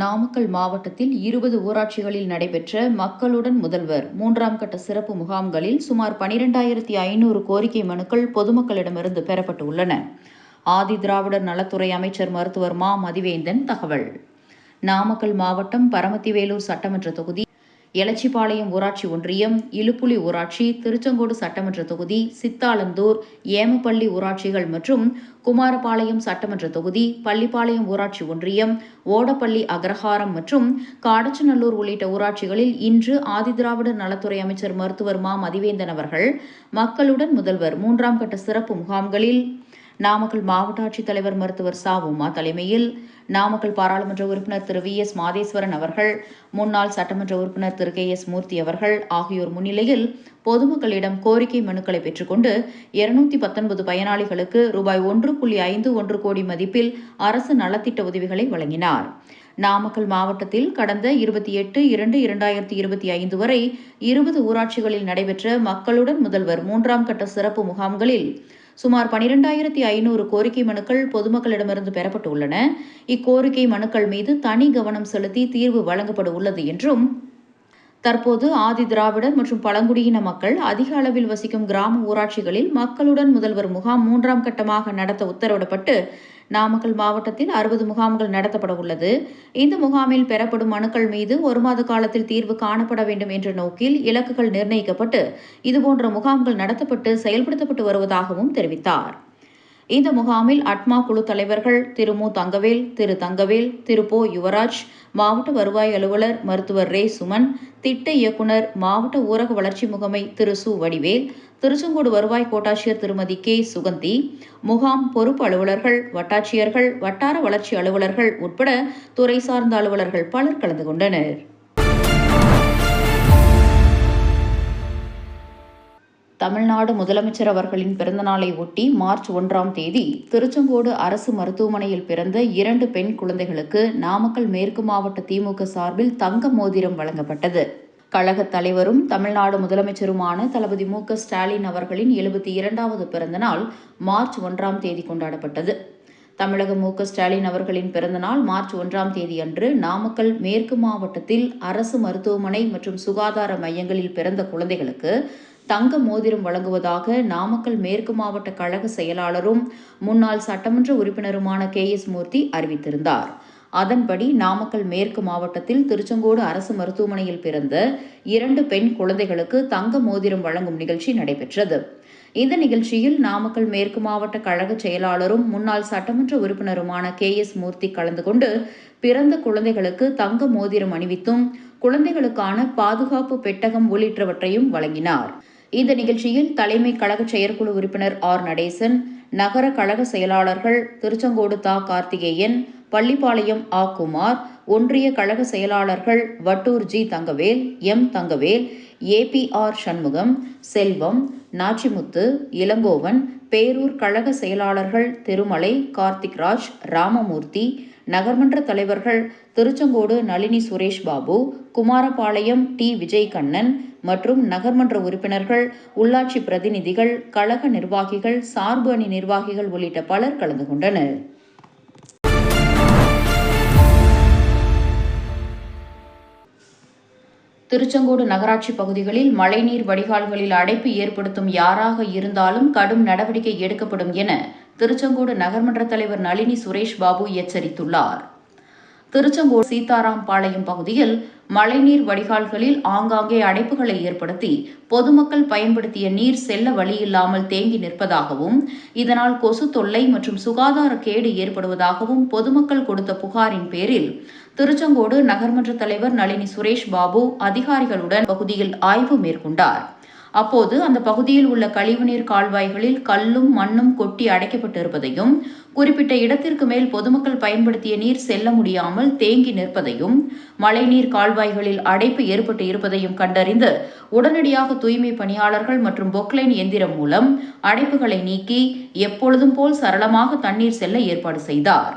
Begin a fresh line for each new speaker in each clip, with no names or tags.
நாமக்கல் மாவட்டத்தில் இருபது ஊராட்சிகளில் நடைபெற்ற மக்களுடன் முதல்வர் மூன்றாம் கட்ட சிறப்பு முகாம்களில் சுமார் பனிரெண்டாயிரத்தி ஐநூறு கோரிக்கை மனுக்கள் பொதுமக்களிடமிருந்து பெறப்பட்டுள்ளன. ஆதி திராவிடர் நலத்துறை அமைச்சர் மருத்துவர் மா. மதிவேந்தன் தகவல். நாமக்கல் மாவட்டம் பரமத்திவேலூர் சட்டமன்ற தொகுதி எலச்சிபாளையம் ஊராட்சி ஒன்றியம் இலுப்புலி ஊராட்சி திருச்செங்கோடு சட்டமன்ற தொகுதி சித்தாலந்தூர் ஏமப்பள்ளி ஊராட்சிகள் மற்றும் குமாரபாளையம் சட்டமன்ற தொகுதி பள்ளிப்பாளையம் ஊராட்சி ஒன்றியம் ஓடப்பள்ளி அக்ரஹாரம் மற்றும் காடச்சநல்லூர் உள்ளிட்ட ஊராட்சிகளில் இன்று ஆதிதிராவிடர் நலத்துறை அமைச்சர் மருத்துவர் மா. மதிவேந்தன் அவர்கள் மக்களுடன் முதல்வர் மூன்றாம் கட்ட சிறப்பு முகாம்களில் நாமக்கல் மாவட்ட ஆட்சித்தலைவர் மருத்துவர் சா. உமா தலைமையில் நாமக்கல் பாராளுமன்ற உறுப்பினர் திரு. வி. எஸ். மாதேஸ்வரன் அவர்கள் முன்னாள் சட்டமன்ற உறுப்பினர் திரு. கே. எஸ். மூர்த்தி அவர்கள் ஆகியோர் முன்னிலையில் பொதுமக்களிடம் கோரிக்கை மனுக்களை பெற்றுக்கொண்டு இருநூத்தி பத்தொன்பது பயனாளிகளுக்கு ரூபாய் ஒன்று புள்ளி ஐந்து ஒன்று கோடி மதிப்பில் அரசு நலத்திட்ட உதவிகளை வழங்கினார். நாமக்கல் மாவட்டத்தில் கடந்த இருபத்தி எட்டு இரண்டு இரண்டாயிரத்தி இருபத்தி ஐந்து வரை இருபது ஊராட்சிகளில் நடைபெற்ற மக்களுடன் முதல்வர் மூன்றாம் கட்ட சிறப்பு முகாம்களில் சுமார் பனிரெண்டாயிரத்தி ஐநூறு கோரிக்கை மனுக்கள் பொதுமக்களிடமிருந்து பெறப்பட்டுள்ளன. இக்கோரிக்கை மனுக்கள் மீது தனி கவனம் செலுத்தி தீர்வு வழங்கப்பட உள்ளது என்றும் தற்போது ஆதி திராவிடர் மற்றும் பழங்குடியின மக்கள் அதிக அளவில் வசிக்கும் கிராம ஊராட்சிகளில் மக்களுடன் முதல்வர் முகாம் மூன்றாம் கட்டமாக நடத்த உத்தரவிடப்பட்டு நாமக்கல் மாவட்டத்தில் அறுபது முகாம்கள் நடத்தப்பட உள்ளது. இந்த முகாமில் பெறப்படும் மனுக்கள் மீது ஒரு மாத காலத்தில் தீர்வு காணப்பட வேண்டும் என்ற நோக்கில் இலக்குகள் நிர்ணயிக்கப்பட்டு இதுபோன்ற முகாம்கள் நடத்தப்பட்டு செயல்படுத்தப்பட்டு வருவதாகவும் தெரிவித்தார். இந்த முகாமில் அட்மா குழு தலைவர்கள் திரு மு. தங்கவேல் திரு தங்கவேல் திரு போ. யுவராஜ் மாவட்ட வருவாய் அலுவலர் மருத்துவர் ரே. சுமன் திட்ட இயக்குனர் மாவட்ட ஊரக வளர்ச்சி முகமை திரு சு. வடிவேல் திருச்செங்கோடு வருவாய் கோட்டாட்சியர் திருமதி கே. சுகந்தி முகாம் பொறுப்பு அலுவலர்கள் வட்டாட்சியர்கள் வட்டார வளர்ச்சி அலுவலர்கள் உட்பட துறை சார்ந்த அலுவலர்கள் பலர் கலந்து கொண்டனர். தமிழ்நாடு முதலமைச்சர் அவர்களின் பிறந்தநாளை ஒட்டி மார்ச் ஒன்றாம் தேதி திருச்செங்கோடு அரசு மருத்துவமனையில் பிறந்த இரண்டு பெண் குழந்தைகளுக்கு நாமக்கல் மேற்கு மாவட்ட திமுக சார்பில் தங்க மோதிரம் வழங்கப்பட்டது. கழக தலைவரும் தமிழ்நாடு முதலமைச்சருமான தளபதி மு க ஸ்டாலின் அவர்களின் எழுபத்தி இரண்டாவது பிறந்தநாள் மார்ச் ஒன்றாம் தேதி கொண்டாடப்பட்டது. தமிழக மு க ஸ்டாலின் அவர்களின் பிறந்தநாள் மார்ச் ஒன்றாம் தேதி அன்று நாமக்கல் மேற்கு மாவட்டத்தில் அரசு மருத்துவமனை மற்றும் சுகாதார மையங்களில் பிறந்த குழந்தைகளுக்கு தங்க மோதிரம் வழங்குவதாக நாமக்கல் மேற்கு மாவட்ட கழக செயலாளரும் முன்னாள் சட்டமன்ற உறுப்பினருமான கே எஸ் மூர்த்தி அறிவித்திருந்தார். அதன்படி நாமக்கல் மேற்கு மாவட்டத்தில் திருச்செங்கோடு அரசு மருத்துவமனையில் பிறந்த இரண்டு பெண் குழந்தைகளுக்கு தங்க மோதிரம் வழங்கும் நிகழ்ச்சி நடைபெற்றது. இந்த நிகழ்ச்சியில் நாமக்கல் மேற்கு மாவட்ட கழக செயலாளரும் முன்னாள் சட்டமன்ற உறுப்பினருமான கே. எஸ். மூர்த்தி கலந்து கொண்டு பிறந்த குழந்தைகளுக்கு தங்க மோதிரம் அணிவித்தும் குழந்தைகளுக்கான பாதுகாப்பு பெட்டகம் உள்ளிட்டவற்றையும் வழங்கினார். இந்த நிகழ்ச்சியில் தலைமை கழக செயற்குழு உறுப்பினர் ஆர். நடேசன் நகர கழக செயலாளர்கள் திருச்செங்கோடு தா. கார்த்திகேயன் பள்ளிப்பாளையம் ஆ. குமார் ஒன்றிய கழக செயலாளர்கள் Vattur G. Thangavel M. Thangavel APR Shanmugam Selvam Nachimuthu Elangovan Perur கழக செயலாளர்கள் திருமலை கார்த்திக்ராஜ் ராமமூர்த்தி நகர்மன்ற தலைவர்கள் திருச்செங்கோடு நளினி சுரேஷ் பாபு குமாரபாளையம் டி. விஜய் கண்ணன் மற்றும் நகர்மன்ற உறுப்பினர்கள் உள்ளாட்சி பிரதிநிதிகள் கழக நிர்வாகிகள் சார்பு அணி நிர்வாகிகள் உள்ளிட்ட பலர் கலந்து கொண்டனர். திருச்செங்கோடு நகராட்சி பகுதிகளில் மழைநீர் வடிகால்களில் அடைப்பு ஏற்படுத்தும் யாராக இருந்தாலும் கடும் நடவடிக்கை எடுக்கப்படும் என திருச்செங்கோடு நகர்மன்ற தலைவர் நளினி சுரேஷ் பாபு எச்சரித்துள்ளார். திருச்செங்கோடு சீதாராம் பாளையம் பகுதியில் மழைநீர் வடிகால்களில் ஆங்காங்கே அடைப்புகளை ஏற்படுத்தி பொதுமக்கள் பயன்படுத்திய நீர் செல்ல வழியில்லாமல் தேங்கி நிற்பதாகவும் இதனால் கொசு தொல்லை மற்றும் சுகாதார கேடு ஏற்படுவதாகவும் பொதுமக்கள் கொடுத்த புகாரின் பேரில் திருச்செங்கோடு நகர்மன்ற தலைவர் நளினி சுரேஷ் பாபு அதிகாரிகளுடன் பகுதியில் ஆய்வு மேற்கொண்டார். அப்போது அந்த பகுதியில் உள்ள கழிவுநீர் கால்வாய்களில் கல்லும் மண்ணும் கொட்டி அடைக்கப்பட்டிருப்பதையும் குறிப்பிட்ட இடத்திற்கு மேல் பொதுமக்கள் பயன்படுத்திய நீர் செல்ல முடியாமல் தேங்கி நிற்பதையும் மழைநீர் கால்வாய்களில் அடைப்பு ஏற்பட்டு இருப்பதையும் கண்டறிந்து உடனடியாக தூய்மை பணியாளர்கள் மற்றும் பொக்லைன் எந்திரம் மூலம் அடைப்புகளை நீக்கி எப்பொழுதும் போல் சரளமாக தண்ணீர் செல்ல ஏற்பாடு செய்தார்.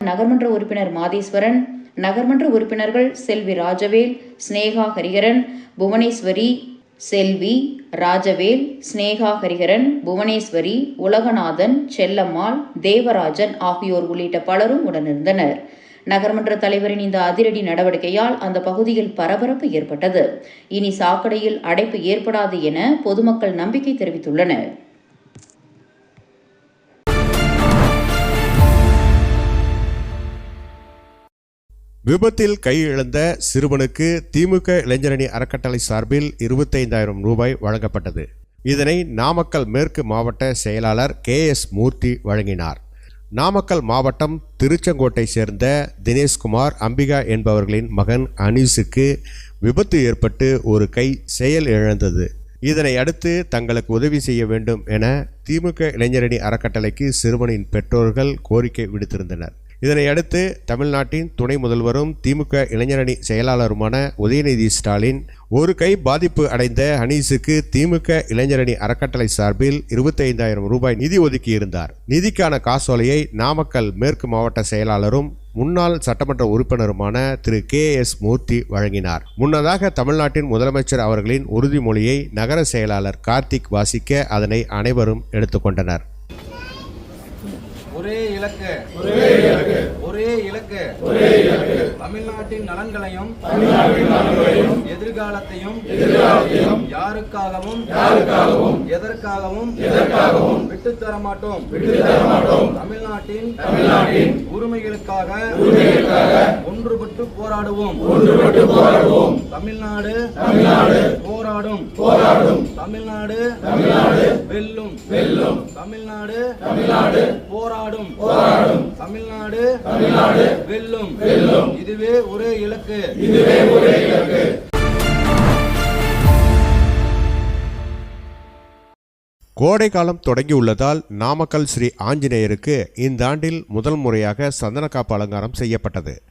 நகர்மன்ற உறுப்பினர் மாதேஸ்வரன் நகர்மன்ற உறுப்பினர்கள் செல்வி ராஜவேல் ஸ்னேகா ஹரிகரன் புவனேஸ்வரி செல்வி ராஜவேல் ஸ்னேகா ஹரிஹரன் புவனேஸ்வரி உலகநாதன் செல்லம்மாள் தேவராஜன் ஆகியோர் உள்ளிட்ட பலரும் உடனிருந்தனர். நகர்மன்ற தலைவரின் இந்த அதிரடி நடவடிக்கையால் அந்த பகுதியில் பரபரப்பு ஏற்பட்டது. இனி சாக்கடையில் அடைப்பு ஏற்படாது என பொதுமக்கள் நம்பிக்கை தெரிவித்துள்ளனர்.
விபத்தில் கையிழந்த சிறுவனுக்கு திமுக இளைஞரணி அறக்கட்டளை சார்பில் இருபத்தைந்தாயிரம் ரூபாய் வழங்கப்பட்டது. இதனை நாமக்கல் மேற்கு மாவட்ட செயலாளர் கே எஸ் மூர்த்தி வழங்கினார். நாமக்கல் மாவட்டம் திருச்செங்கோட்டை சேர்ந்த தினேஷ்குமார் அம்பிகா என்பவர்களின் மகன் அனீஸுக்கு விபத்து ஏற்பட்டு ஒரு கை செயல் இழந்தது. இதனை அடுத்து தங்களுக்கு உதவி செய்ய வேண்டும் என திமுக இளைஞரணி அறக்கட்டளைக்கு சிறுவனின் பெற்றோர்கள் கோரிக்கை விடுத்திருந்தனர். இதனை அடுத்து தமிழ்நாட்டின் துணை முதல்வரும் திமுக இளைஞரணி செயலாளருமான உதயநிதி ஸ்டாலின் ஒரு கை பாதிப்பு அடைந்த ஹனீஸுக்கு திமுக இளைஞரணி அறக்கட்டளை சார்பில் இருபத்தைந்தாயிரம் ரூபாய் நிதி ஒதுக்கியிருந்தார். நிதிக்கான காசோலையை நாமக்கல் மேற்கு மாவட்ட செயலாளரும் முன்னாள் சட்டமன்ற உறுப்பினருமான திரு. கே. எஸ். மூர்த்தி வழங்கினார். முன்னதாக தமிழ்நாட்டின் முதலமைச்சர் அவர்களின் உறுதிமொழியை நகர செயலாளர் கார்த்திக் வாசிக்க அதனை அனைவரும் எடுத்துக்கொண்டனர்.
ஒரே இலக்கு ஒரே இலக்கு. ஒரே இலக்கு ஒரே இலக்கு தமிழ்நாட்டின் நலன்களையும் எதிர்காலத்தையும் யாருக்காகவும் யாருக்காகவும் எதற்காகவும் எதற்காகவும் விட்டு தர மாட்டோம் தமிழ்நாட்டின் தமிழ்நாட்டின் உரிமைகளுக்காக உரிமைகளுக்காக ஒன்றுபட்டு போராடுவோம். ஒன்றுபட்டு போராடுவோம். தமிழ்நாடு தமிழ்நாடு போராடும். போராடும். தமிழ்நாடு தமிழ்நாடு வெல்லும். வெல்லும். தமிழ்நாடு தமிழ்நாடு போராடும். போராடும். தமிழ்நாடு தமிழ்நாடு வெல்லும். வெல்லும். இதுவே ஒரே இலக்கு. இதுவே ஒரே இலக்கு.
கோடை காலம் தொடங்கியுள்ளதால் நாமக்கல் ஸ்ரீ ஆஞ்சநேயருக்கு இந்த ஆண்டில் முதல் முறையாக சந்தனக்காப்பு அலங்காரம் செய்யப்பட்டது.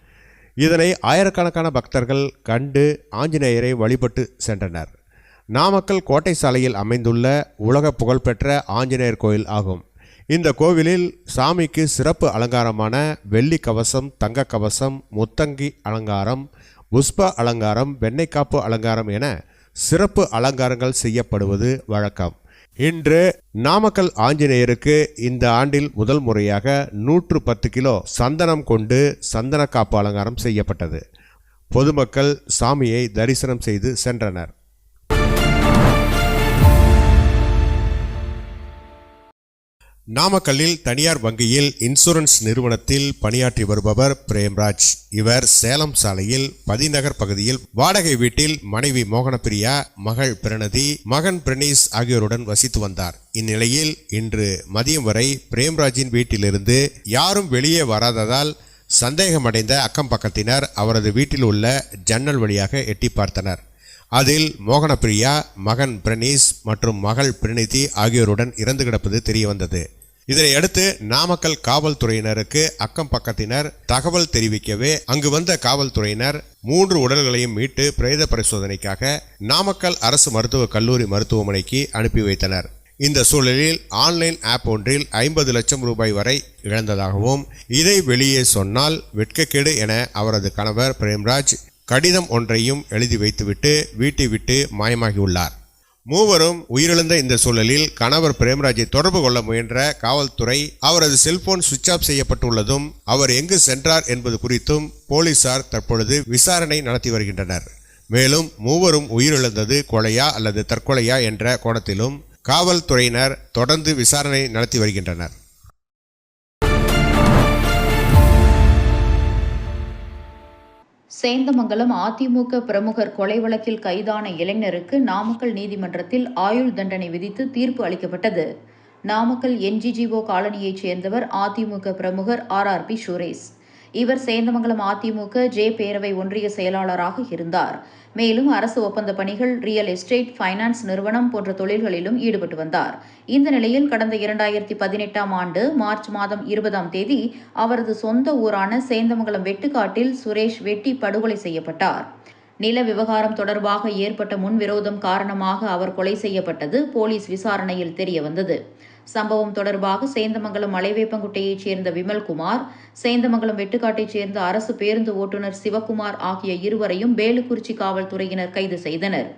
இதனை ஆயிரக்கணக்கான பக்தர்கள் கண்டு ஆஞ்சநேயரை வழிபட்டு சென்றனர். நாமக்கல் கோட்டை சாலையில் அமைந்துள்ள உலக புகழ்பெற்ற ஆஞ்சநேயர் கோயில் ஆகும். இந்த கோவிலில் சாமிக்கு சிறப்பு அலங்காரமான வெள்ளி கவசம் தங்க கவசம் முத்தங்கி அலங்காரம் புஷ்ப அலங்காரம் வெண்ணெய்க்காப்பு அலங்காரம் என சிறப்பு அலங்காரங்கள் செய்யப்படுவது வழக்கம். இன்று நாமக்கல் ஆஞ்சநேயருக்கு இந்த ஆண்டில் முதல் முறையாக நூற்று பத்து கிலோ சந்தனம் கொண்டு சந்தன காப்பு அலங்காரம் செய்யப்பட்டது. பொதுமக்கள் சாமியை தரிசனம் செய்து சென்றனர். நாமக்கல்லில் தனியார் வங்கியில் இன்சூரன்ஸ் நிறுவனத்தில் பணியாற்றி வருபவர் பிரேம்ராஜ். இவர் சேலம் சாலையில் பதிநகர் பகுதியில் வாடகை வீட்டில் மனைவி மோகனப்பிரியா மகள் பிரணதி மகன் பிரணீஸ் ஆகியோருடன் வசித்து வந்தார். இந்நிலையில் இன்று மதியம் வரை பிரேம்ராஜின் வீட்டிலிருந்து யாரும் வெளியே வராததால் சந்தேகமடைந்த அக்கம் பக்கத்தினர் அவரது வீட்டில் உள்ள ஜன்னல் வழியாக எட்டி பார்த்தனர். அதில் மோகனப்பிரியா மகன் பிரணீஸ் மற்றும் மகள் பிரணீதி ஆகியோருடன் இறந்து கிடப்பது தெரிய வந்தது நாமக்கல் காவல்துறையினருக்கு அக்கம் பக்கத்தினர் தகவல் தெரிவிக்கவே அங்கு வந்த காவல்துறையினர் மூன்று உடல்களையும் மீட்டு பிரேத பரிசோதனைக்காக நாமக்கல் அரசு மருத்துவக் கல்லூரி மருத்துவமனைக்கு அனுப்பி வைத்தனர். இந்த சூழலில் ஆன்லைன் ஆப் ஒன்றில் ஐம்பது லட்சம் ரூபாய் வரை இழந்ததாகவும் இதை வெளியே சொன்னால் வெட்கக்கேடு என அவரது கணவர் பிரேம்ராஜ் கடிதம் ஒன்றையும் எழுதி வைத்துவிட்டு வீட்டை விட்டு மாயமாகியுள்ளார். மூவரும் உயிரிழந்த இந்த சூழலில் கணவர் பிரேம்ராஜை தொடர்பு கொள்ள முயன்ற காவல்துறை அவரது செல்போன் சுவிட்ச் ஆஃப் செய்யப்பட்டுள்ளதும் அவர் எங்கு சென்றார் என்பது குறித்தும் போலீசார் தற்பொழுது விசாரணை நடத்தி வருகின்றனர். மேலும் மூவரும் உயிரிழந்தது கொலையா அல்லது தற்கொலையா என்ற கோணத்திலும் காவல்துறையினர் தொடர்ந்து விசாரணை நடத்தி வருகின்றனர்.
சேந்தமங்கலம் அதிமுக பிரமுகர் கொலை வழக்கில் கைதான இளைஞருக்கு நாமக்கல் நீதிமன்றத்தில் ஆயுள் தண்டனை விதித்து தீர்ப்பு அளிக்கப்பட்டது. நாமக்கல் என்ஜிஜிஓ காலனியைச் சேர்ந்தவர் அதிமுக பிரமுகர் ஆர் ஆர் பி சுரேஷ். இவர் சேந்தமங்கலம் அதிமுக ஜே பேரவை ஒன்றிய செயலாளராக இருந்தார். மேலும் அரசு ஒப்பந்த பணிகள் ரியல் எஸ்டேட் ஃபைனான்ஸ் நிறுவனம் போன்ற தொழில்களிலும் ஈடுபட்டு வந்தார். இந்த நிலையில் கடந்த இரண்டாயிரத்தி பதினெட்டாம் ஆண்டு மார்ச் மாதம் இருபதாம் தேதி அவரது சொந்த ஊரான சேந்தமங்கலம் வெட்டுக்காட்டில் சுரேஷ் வெட்டி படுகொலை செய்யப்பட்டார். நில விவகாரம் தொடர்பாக ஏற்பட்ட முன்விரோதம் காரணமாக அவர் கொலை செய்யப்பட்டது போலீஸ் விசாரணையில் தெரியவந்தது. சம்பவம் தொடர்பாக சேந்தமங்கலம் மலைவேப்பங்குட்டையைச் சேர்ந்த விமல்குமார் சேந்தமங்கலம் வெட்டுக்காட்டைச் சேர்ந்த அரசு பேருந்து ஓட்டுநர் சிவக்குமார் ஆகிய இருவரையும் வேலுக்குறிச்சி காவல்துறையினர் கைது செய்தனர்.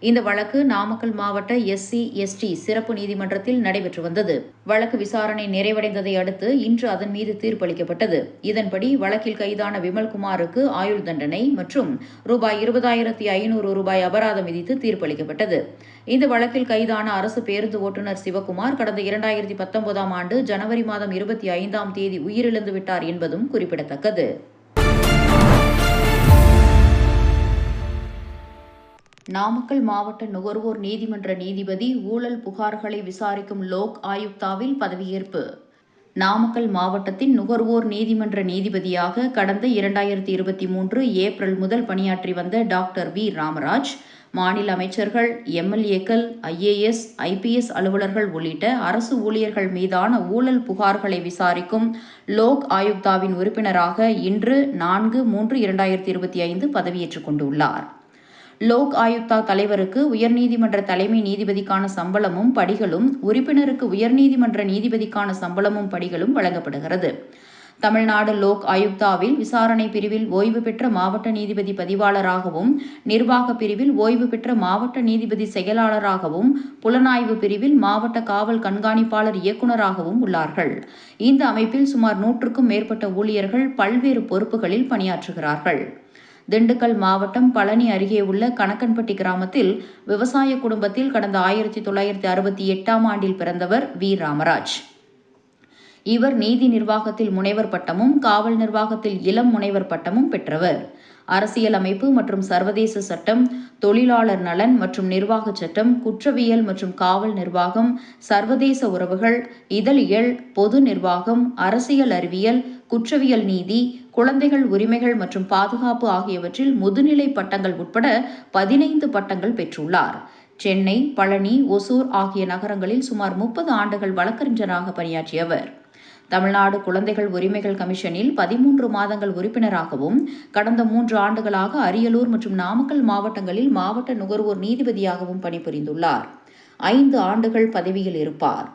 இந்த வழக்கு நாமக்கல் மாவட்ட எஸ்சி எஸ்டி சிறப்பு நீதிமன்றத்தில் நடைபெற்று வந்தது. வழக்கு விசாரணை நிறைவடைந்ததை அடுத்து இன்று அதன் மீது தீர்ப்பளிக்கப்பட்டது. இதன்படி வழக்கில் கைதான விமல்குமாருக்கு ஆயுள் தண்டனை மற்றும் ரூபாய் இருபதாயிரத்தி ஐநூறு ரூபாய் அபராதம் விதித்து தீர்ப்பளிக்கப்பட்டது. இந்த வழக்கில் கைதான அரசு பேருந்து ஓட்டுநர் சிவக்குமார் கடந்த இரண்டாயிரத்தி பத்தொன்பதாம் ஆண்டு ஜனவரி மாதம் இருபத்தி ஐந்தாம் தேதி உயிரிழந்து விட்டார் என்பதும் குறிப்பிடத்தக்கது. நாமக்கல் மாவட்ட நுகர்வோர் நீதிமன்ற நீதிபதி ஊழல் புகார்களை விசாரிக்கும் லோக் ஆயுக்தாவில் பதவியேற்பு. நாமக்கல் மாவட்டத்தின் நுகர்வோர் நீதிமன்ற நீதிபதியாக கடந்த இரண்டாயிரத்தி இருபத்தி மூன்று ஏப்ரல் முதல் பணியாற்றி வந்த டாக்டர் வி. ராமராஜ் மாநில அமைச்சர்கள் எம்எல்ஏக்கள் ஐஏஎஸ் ஐபிஎஸ் அலுவலர்கள் உள்ளிட்ட அரசு ஊழியர்கள் மீதான ஊழல் புகார்களை விசாரிக்கும் லோக் ஆயுக்தாவின் உறுப்பினராக இன்று நான்கு மூன்று இரண்டாயிரத்தி இருபத்தி ஐந்து பதவியேற்றுக் கொண்டுள்ளார். லோக் ஆயுக்தா தலைவருக்கு உயர்நீதிமன்ற தலைமை நீதிபதிக்கான சம்பளமும் படிகளும் உறுப்பினருக்கு உயர்நீதிமன்ற நீதிபதிக்கான சம்பளமும் படிகளும் வழங்கப்படுகிறது. தமிழ்நாடு லோக் ஆயுக்தாவில் விசாரணை பிரிவில் ஓய்வு பெற்ற மாவட்ட நீதிபதி பதிவாளராகவும் நிர்வாக பிரிவில் ஓய்வு பெற்ற மாவட்ட நீதிபதி செயலாளராகவும் புலனாய்வு பிரிவில் மாவட்ட காவல் கண்காணிப்பாளர் இயக்குநராகவும் உள்ளார்கள். இந்த அமைப்பில் சுமார் நூற்றுக்கும் மேற்பட்ட ஊழியர்கள் பல்வேறு பொறுப்புகளில் பணியாற்றுகிறார்கள். திண்டுக்கல் மாவட்டம் பழனி அருகே உள்ள கணக்கன்பட்டி கிராமத்தில் விவசாய குடும்பத்தில் கடந்த ஆயிரத்தி தொள்ளாயிரத்தி அறுபத்தி எட்டாம் ஆண்டில் பிறந்தவர் வி. ராமராஜ். இவர் நீதி நிர்வாகத்தில் முனைவர் பட்டமும் காவல் நிர்வாகத்தில் இளம் முனைவர் பட்டமும் பெற்றவர். அரசியலமைப்பு மற்றும் சர்வதேச சட்டம் தொழிலாளர் நலன் மற்றும் நிர்வாக சட்டம் குற்றவியல் மற்றும் காவல் நிர்வாகம் சர்வதேச உறவுகள் இதழியல் பொது நிர்வாகம் அரசியல் அறிவியல் குற்றவியல் நீதி குழந்தைகள் உரிமைகள் மற்றும் பாதுகாப்பு ஆகியவற்றில் முதுநிலை பட்டங்கள் உட்பட பதினைந்து பட்டங்கள் பெற்றுள்ளார். சென்னை பழனி ஒசூர் ஆகிய நகரங்களில் சுமார் முப்பது ஆண்டுகள் வழக்கறிஞராக பணியாற்றியவர் தமிழ்நாடு குழந்தைகள் உரிமைகள் கமிஷனில் பதிமூன்று மாதங்கள் உறுப்பினராகவும் கடந்த மூன்று ஆண்டுகளாக அரியலூர் மற்றும் நாமக்கல் மாவட்டங்களில் மாவட்ட நுகர்வோர் நீதிபதியாகவும் பணிபுரிந்துள்ளார். ஐந்து ஆண்டுகள் பதவியில் இருப்பார்.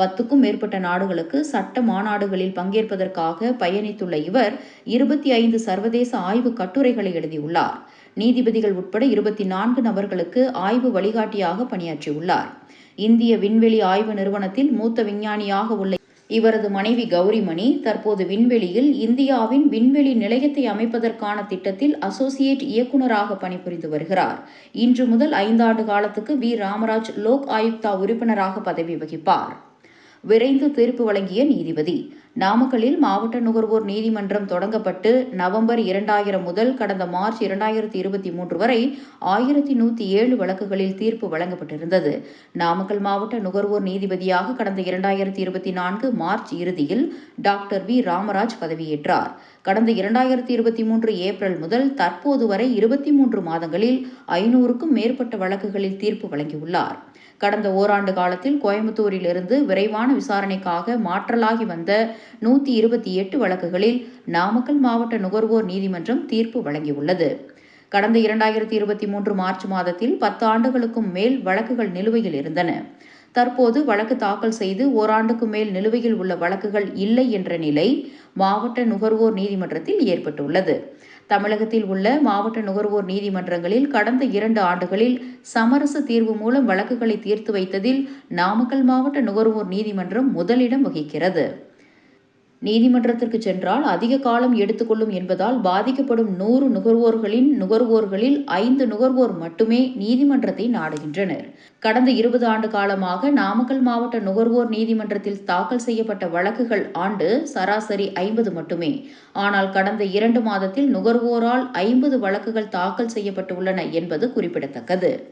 பத்துக்கும் மேற்பட்ட நாடுகளுக்கு சட்ட மாநாடுகளில் பங்கேற்பதற்காக பயணித்துள்ள இவர் இருபத்தி ஐந்து சர்வதேச ஆய்வு கட்டுரைகளை எழுதியுள்ளார். நீதிபதிகள் உட்பட இருபத்தி நான்கு நபர்களுக்கு ஆய்வு வழிகாட்டியாக பணியாற்றியுள்ளார். இந்திய விண்வெளி ஆய்வு நிறுவனத்தில் மூத்த விஞ்ஞானியாக உள்ள இவரது மனைவி கௌரிமணி தற்போது விண்வெளியில் இந்தியாவின் விண்வெளி நிலையத்தை அமைப்பதற்கான திட்டத்தில் அசோசியேட் இயக்குநராக பணிபுரிந்து வருகிறார். இன்று முதல் ஐந்தாண்டு காலத்துக்கு வி. ராமராஜ் லோக் ஆயுக்தா உறுப்பினராக பதவி வகிப்பார். விரைந்து தீர்ப்பு வழங்கிய நீதிபதி. நாமக்கல்லில் மாவட்ட நுகர்வோர் நீதிமன்றம் தொடங்கப்பட்டு நவம்பர் இரண்டாயிரம் முதல் கடந்த மார்ச் இரண்டாயிரத்தி இருபத்தி மூன்று வரை ஆயிரத்தி நூற்றி ஏழு வழக்குகளில் தீர்ப்பு வழங்கப்பட்டிருந்தது. நாமக்கல் மாவட்ட நுகர்வோர் நீதிபதியாக கடந்த இரண்டாயிரத்தி இருபத்தி நான்கு மார்ச் இறுதியில் டாக்டர் வி. ராமராஜ் பதவியேற்றார். கடந்த இரண்டாயிரத்தி இருபத்தி மூன்று ஏப்ரல் முதல் தற்போது வரை இருபத்தி மூன்று மாதங்களில் ஐநூறுக்கும் மேற்பட்ட வழக்குகளில் தீர்ப்பு வழங்கியுள்ளார். கடந்த ஓராண்டு காலத்தில் கோயம்புத்தூரிலிருந்து விரைவான விசாரணைக்காக மாற்றலாகி வந்த நூற்றி இருபத்தி எட்டு வழக்குகளில் நாமக்கல் மாவட்ட நுகர்வோர் நீதிமன்றம் தீர்ப்பு வழங்கியுள்ளது. கடந்த இரண்டாயிரத்தி இருபத்தி மூன்று மார்ச் மாதத்தில் பத்து ஆண்டுகளுக்கும் மேல் வழக்குகள் நிலுவையில் இருந்தன. தற்போது வழக்கு தாக்கல் செய்து ஓராண்டுக்கு மேல் நிலுவையில் உள்ள வழக்குகள் இல்லை என்ற நிலை மாவட்ட நுகர்வோர் நீதிமன்றத்தில் ஏற்பட்டுள்ளது. தமிழகத்தில் உள்ள மாவட்ட நுகர்வோர் நீதிமன்றங்களில் கடந்த இரண்டு ஆண்டுகளில் சமரச தீர்வு மூலம் வழக்குகளை தீர்த்து வைத்ததில் நாமக்கல் மாவட்ட நுகர்வோர் நீதிமன்றம் முதலிடம் வகிக்கிறது. நீதிமன்றத்திற்கு சென்றால் அதிக காலம் எடுத்துக்கொள்ளும் என்பதால் பாதிக்கப்படும் நூறு நுகர்வோர்களின் நுகர்வோர்களில் ஐந்து நுகர்வோர் மட்டுமே நீதிமன்றத்தை நாடுகின்றனர். கடந்த இருபது ஆண்டு காலமாக நாமக்கல் மாவட்ட நுகர்வோர் நீதிமன்றத்தில் தாக்கல் செய்யப்பட்ட வழக்குகள் ஆண்டு சராசரி ஐம்பது மட்டுமே. ஆனால் கடந்த இரண்டு மாதத்தில் நுகர்வோரால் ஐம்பது வழக்குகள் தாக்கல் செய்யப்பட்டுள்ளன என்பது குறிப்பிடத்தக்கது.